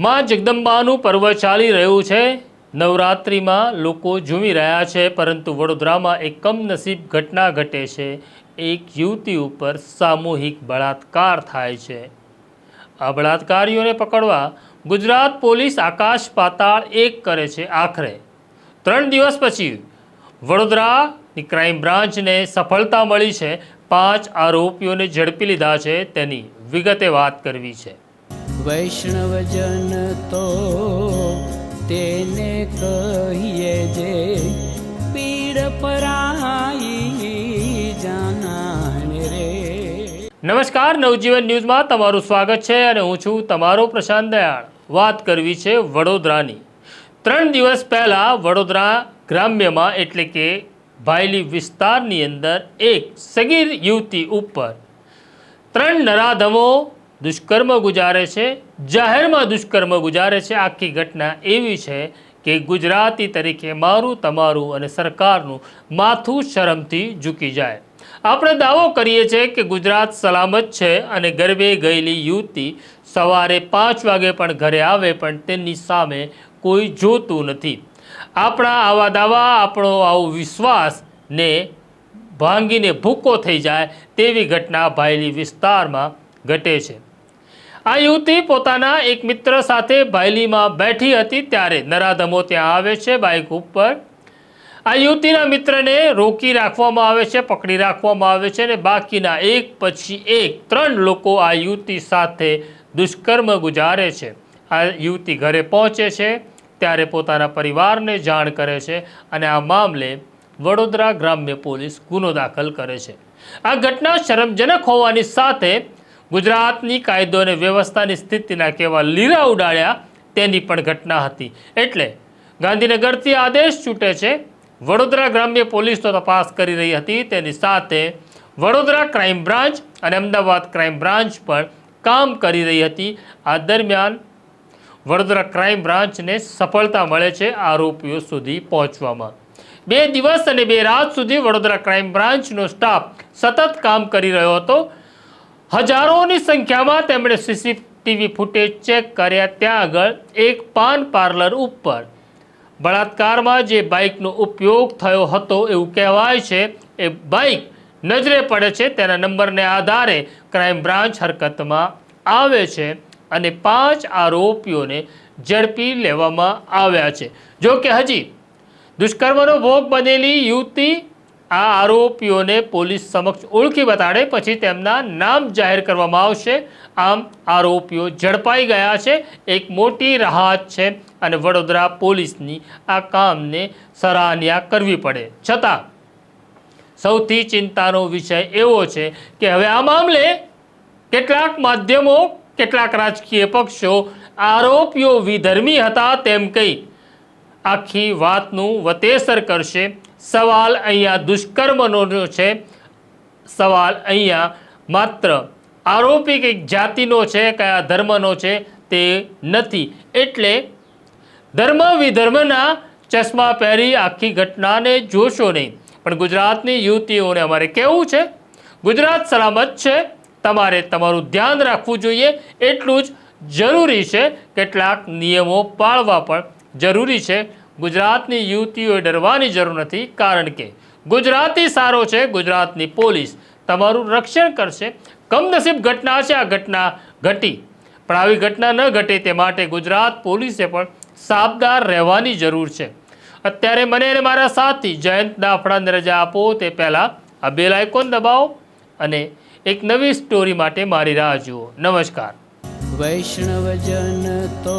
માં જગદંબાનું પર્વ ચાલી રહ્યું છે. નવરાત્રિમાં લોકો ઝૂમી રહ્યા છે, પરંતુ વડોદરામાં એક કમનસીબ ઘટના ઘટે છે. એક યુવતી ઉપર સામૂહિક બળાત્કાર થાય છે. આ બળાત્કારીઓને પકડવા ગુજરાત પોલીસ આકાશ પાતાળ એક કરે છે આખરે. ત્રણ દિવસ પછી વડોદરાની ક્રાઇમ બ્રાન્ચને સફળતા મળી છે. પાંચ આરોપીઓને ઝડપી લીધા છે. તેની વિગતે વાત કરવી છે. વૈષ્ણવજન તો તેને કહીએ જે પીડ પરાઈ જાનાને રે. નમસ્કાર, નવજીવન ન્યૂઝમાં તમારું સ્વાગત છે અને હું છું તમારો પ્રશાંત દયાળ. વાત કરવી છે વડોદરાની. ત્રણ દિવસ પહેલાં વડોદરા ગ્રામ્યમાં એટલે કે ભાયલી વિસ્તારની અંદર એક સગીર યુવતી ઉપર ત્રણ નરાધમો દુષ્કર્મ ગુજારે છે, જાહેરમાં દુષ્કર્મ ગુજારે છે. આખી ઘટના એવી છે કે ગુજરાતી તરીકે મારું, તમારું અને સરકારનું માથું શરમથી ઝૂકી જાય. આપણે દાવો કરીએ છીએ કે ગુજરાત સલામત છે અને ગરબે ગયેલી યુવતી સવારે પાંચ વાગે પણ ઘરે આવે પણ તેની સામે કોઈ જોતું નથી. આપણા આવા દાવા, આપણો આવો વિશ્વાસને ભાંગીને ભૂકો થઈ જાય તેવી ઘટના ભાયલી વિસ્તારમાં ઘટે છે. આ યુવતી પોતાના એક મિત્ર સાથે ભાયલીમાં બેઠી હતી ત્યારે નરાધમો ત્યાં આવે છે બાઇક ઉપર. આ યુવતીના મિત્રને રોકી રાખવામાં આવે છે, પકડી રાખવામાં આવે છે અને બાકીના એક પછી એક ત્રણ લોકો આ યુવતી સાથે દુષ્કર્મ ગુજારે છે. આ યુવતી ઘરે પહોંચે છે, ત્યારે પોતાના પરિવારને જાણ કરે છે અને આ મામલે વડોદરા ગ્રામ્ય પોલીસ ગુનો દાખલ કરે છે. આ ઘટના શરમજનક હોવાની સાથે ગુજરાતની કાયદો અને વ્યવસ્થાની સ્થિતિના કેવા લીરા ઉડાડ્યા તેની પણ ઘટના હતી. એટલે ગાંધીનગરથી આદેશ છૂટે છે. વડોદરા ગ્રામ્ય પોલીસ તો તપાસ કરી રહી હતી. તેની સાથે વડોદરા ક્રાઇમ બ્રાન્ચ અને અમદાવાદ ક્રાઇમ બ્રાન્ચ પણ કામ કરી રહી હતી. આ દરમિયાન વડોદરા ક્રાઇમ બ્રાન્ચને સફળતા મળે છે આરોપીઓ સુધી પહોંચવામાં. બે દિવસ અને બે રાત સુધી વડોદરા ક્રાઇમ બ્રાન્ચનો સ્ટાફ સતત કામ કરી રહ્યો હતો. હજારોની સંખ્યામાં તેમણે સીસીટીવી ફૂટેજ ચેક કર્યા ત્યાં આગળ એક પાન પાર્લર ઉપર. બળાત્કારમાં જે બાઇકનો ઉપયોગ થયો હતો એવું કહેવાય છે એ બાઇક નજરે પડે છે, તેના નંબરને આધારે ક્રાઇમ બ્રાન્ચ હરકતમાં આવે છે અને પાંચ આરોપીઓને ઝડપી લેવામાં આવ્યા છે. જો કે હજી દુષ્કર્મનો ભોગ બનેલી યુવતી આ આરોપીઓને પોલીસ સમક્ષ ઓળખી બતાડે પછી તેમના નામ જાહેર કરવામાં આવશે. આમ આરોપીઓ ઝડપાઈ ગયા છે. એક મોટી રાહત છે અને વડોદરા પોલીસની આ કામને સરાહનીય કરવી પડે. છતાં સૌથી ચિંતાનો વિષય એવો છે કે હવે આ મામલે કેટલાક માધ્યમો, કેટલાક રાજકીય પક્ષો આરોપીઓ વિધર્મી હતા તેમ કહી આખી વાતનું વતેસર કરશે. સવાલ અહીંયા દુષ્કર્મનો છે. સવાલ અહીંયા માત્ર આરોપી કંઈક જાતિનો છે, કયા ધર્મનો છે તે નથી. એટલે ધર્મ વિધર્મના ચશ્મા પહેરી આખી ઘટનાને જોશો નહીં. પણ ગુજરાતની યુવતીઓને અમારે કહેવું છે, ગુજરાત સલામત છે, તમારે તમારું ધ્યાન રાખવું જોઈએ. એટલું જ જરૂરી છે, કેટલાક નિયમો પાળવા પણ જરૂરી છે. ગુજરાતની યુવતીઓએ ડરવાની જરૂર નથી, કારણ કે ગુજરાતી સારો છે, ગુજરાતની પોલીસ તમારું રક્ષણ કરશે. કમનસીબ ઘટના છે, આ ઘટના ઘટી. પણ આવી ઘટના ન ઘટે તે માટે ગુજરાત પોલીસે પણ સાબદાર રહેવાની જરૂર છે. અત્યારે મને અને મારા સાથી જયંત દાફડાને રજા આપો, તે પહેલાં આ બેલ આઇકોન દબાવો અને એક નવી સ્ટોરી માટે મારી રાહ જુઓ. નમસ્કાર. વૈષ્ણવજન તો